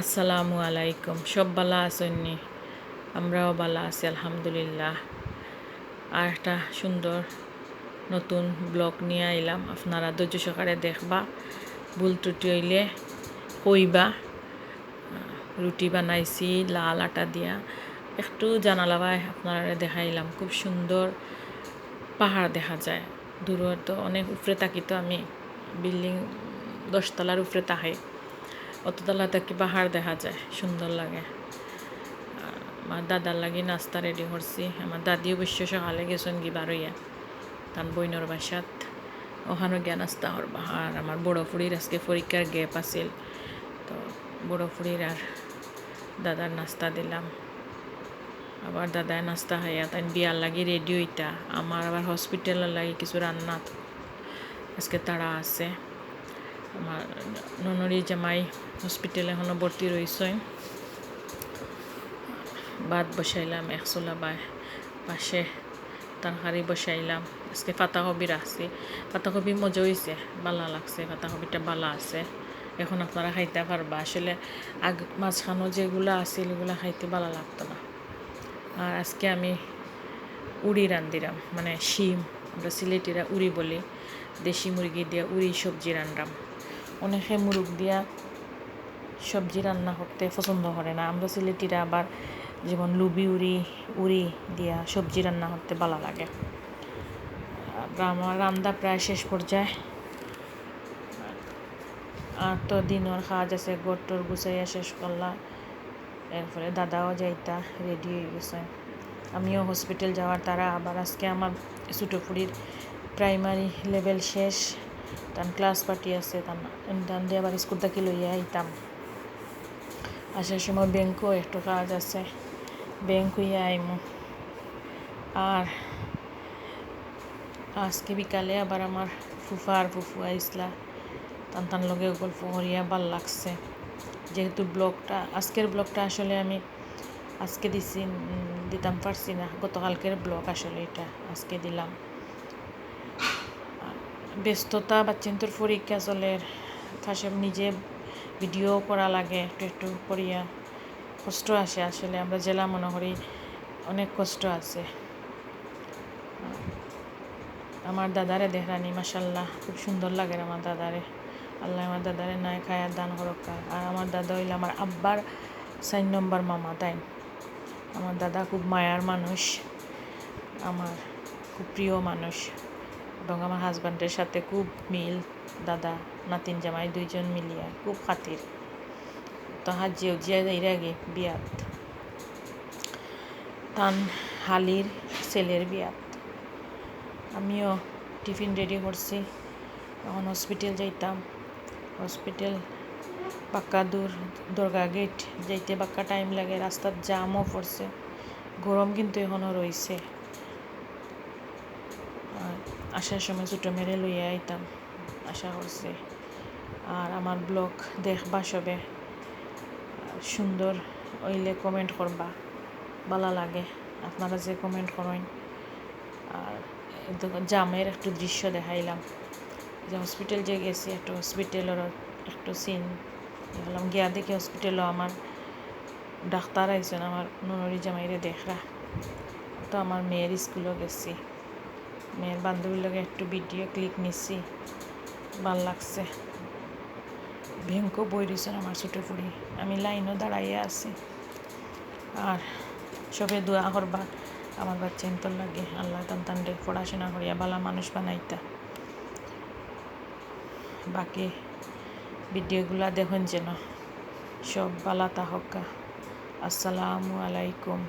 আসসালামু আলাইকুম। সব বালা আছেননি আমরাও বালা আছি, আলহামদুলিল্লাহ। আর একটা সুন্দর নতুন ব্লগ নিয়ে আইলাম। আপনারা ধৈর্য সহকারে দেখবা, ভুল ত্রুটি হইলে কইবা। রুটি বানাইছি, লাল আটা দিয়া। একটু জানালা ভাই আপনারা দেখাইলাম, খুব সুন্দর পাহাড় দেখা যায়। দূরের তো অনেক উপরে থাকি তো আমি, বিল্ডিং দশতলার উপরে তাহে অততলা থেকে পাহাড় দেখা যায়, সুন্দর লাগে। আমার দাদার লাগি নাস্তা রেডি করছি। আমার দাদি অবশ্য সকালে গেছেন কি বারইয়া, তার বইনর বাসাত। ওখানে গিয়া নাস্তা করবা। আর আমার বড় ফুড়ির আজকে পরীক্ষার গ্যাপ আছিল। তো বড় ফুড়ির আর দাদার নাস্তা দিলাম। আবার দাদায় নাস্তা খাইয়া তাই বিয়ার লাগি রেডি হইতা। আমার আবার হসপিটালের লাগি কিছু রান্না আজকে তারা আছে। আমার ননরি জামাই হসপিটালে এখনও ভর্তি রয়েছে ভাত বসাইলাম একশোলা বা পাশে তরকারি বসাইলাম আজকে পাতাকপি রাখছি পাতাকপি মজা হয়েছে বালা লাগছে পাতাকপিটা বালা আছে। এখন আপনারা খাইতে পারবা। আসলে আগ মাঝখানো যেগুলো আছিল এগুলো খাইতে ভালো লাগতো না। আর আজকে আমি উড়ি রান্দিরাম মানে শিম, আমরা সিলেটিরা উড়ি বলি। দেশি মুরগি দিয়ে উড়ি সবজি রান্নাম অনেকে মুরগ দিয়া সবজি রান্না করতে পছন্দ করে না। আমরা সিলেটিরা আবার যেমন লুবি উড়ি উড়ি দিয়া সবজি রান্না করতে ভালো লাগে। আমার রান্না প্রায় শেষ পর্যায়ে। আর তো দিনের কাজ আছে, গোটর গুছাইয়া শেষ করলাম এরপরে দাদাও যাইতা রেডি হয়ে গেছে। আমিও হসপিটাল যাওয়ার, তারা আবার আজকে আমার ছোটো ফুড়ির প্রাইমারি লেভেল শেষ। তান ক্লাস পার্টি আছে, তান তান দিয়ে আবার স্কুল থেকে লইয়া আইতাম। আসার সময় ব্যাংকও একটু কাজ আছে, ব্যাংক হইয়া আইমু। আর আজকে বিকালে আবার আমার ফুফা আর ফুফু আইসলা, তান তান লগে গল্প করিয়া ভালো লাগছে। যেহেতু ব্লগটা, আজকের ব্লগটা আসলে আমি আজকে দিছি দিতাম পারছি না, গতকালকের ব্লগ আসলে এটা, আজকে দিলাম। ব্যস্ততা বাচ্চান্তর পরীক্ষা চলে। ফাঁসে নিজে ভিডিও করা লাগে একটু একটু করিয়া কষ্ট আসে আসলে আমরা জেলা মনে করি অনেক কষ্ট আছে। আমার দাদারে দেহরানি মাসাল্লাহ খুব সুন্দর লাগে আমার দাদারে আল্লাহ আমার দাদারে নাই খায়ার দান করক্কা আর আমার দাদা হইলে আমার আব্বার সাইন নম্বর মামা তাই আমার দাদা খুব মায়ার মানুষ আমার খুব প্রিয় মানুষ এবং আমার হাজব্যান্ডের সাথে খুব মিল, দাদা, নাতিন জামাই দুইজন মিলিয়া খুব খাতির। তাহার যেও জিয়া যাইর আগে বিয়াত। তান হালির ছেলের বিয়াত। আমিও টিফিন রেডি করছি। এখন হসপিটাল যাইতাম। হসপিটাল পাক্কা দূর, দরগা গেট যাইতে বাক্কা টাইম লাগে। রাস্তার জামও পড়ছে। গরম কিন্তু এখনও রয়েছে আর আসার সময় ছোটো মেরে লইয়া আইতাম, আশা করছে। আর আমার ব্লগ দেখবা সবে। সুন্দর ওইলে কমেন্ট করবা, ভালো লাগে আপনারা যে কমেন্ট করেন। আর জামের একটু দৃশ্য দেখাইলাম। যে হসপিটাল যে গেছি, একটু হসপিটালের একটু সিন দেখলাম। গিয়া দেখি হসপিটালও আমার ডাক্তার আইসেন আমার ননরি জামাইরে দেখরা। তো আমার মেয়ের স্কুলও গেছি। মেয়ের বান্ধবীর লগে একটু ভিডিও ক্লিক নিচ্ছি ভালো লাগছে। ভেঙ্কো বই রয়েছেন আমার ছোটো ফুড়ি আমি লাইনও দাঁড়াইয়া আছি। আর সবে দোয়া করবা আমার বাচ্চা ইন্তর লাগে। আল্লাহ তান তানরে পড়াশোনা করিয়া বালা মানুষ বানাইতা। বাকি ভিডিওগুলা দেখুন যেন। সব বালা তাহকা আসসালামু আলাইকুম।